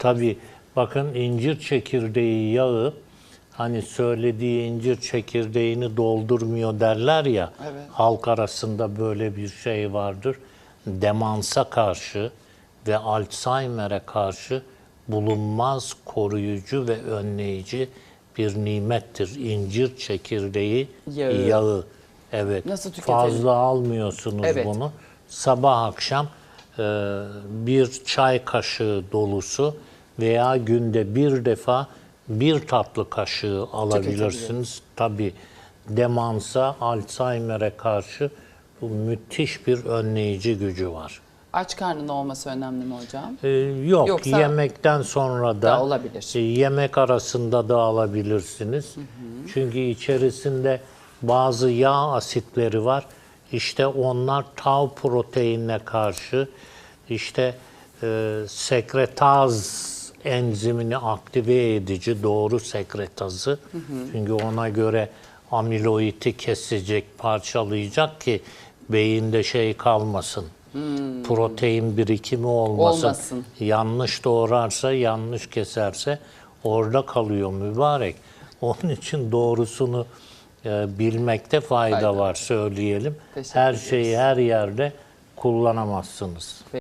Tabii bakın incir çekirdeği yağı hani söylediği incir çekirdeğini doldurmuyor derler ya. Evet. Halk arasında böyle bir şey vardır. Demansa karşı ve Alzheimer'e karşı bulunmaz koruyucu ve önleyici bir nimettir. İncir çekirdeği Yağı. yağı. Evet. Nasıl tüketelim? Fazla almıyorsunuz Evet. bunu. Sabah akşam e, bir çay kaşığı dolusu veya günde bir defa bir tatlı kaşığı alabilirsiniz. Tabi demansa, Alzheimer'e karşı bu müthiş bir önleyici gücü var. Aç karnında olması önemli mi hocam? Ee, yok, Yoksa- yemekten sonra da, Da olabilir. e, yemek arasında da alabilirsiniz. Çünkü içerisinde bazı yağ asitleri var. İşte onlar tau proteinine karşı işte e, sekretaz enzimini aktive edici doğru sekretazı. Çünkü ona göre amiloidi kesecek, parçalayacak ki beyinde şey kalmasın. Protein birikimi olmasın. Olmasın. Yanlış doğrarsa, yanlış keserse orada kalıyor mübarek. Onun için doğrusunu e, bilmekte fayda Fayda. var söyleyelim. Teşekkür her ederiz. şeyi her yerde kullanamazsınız.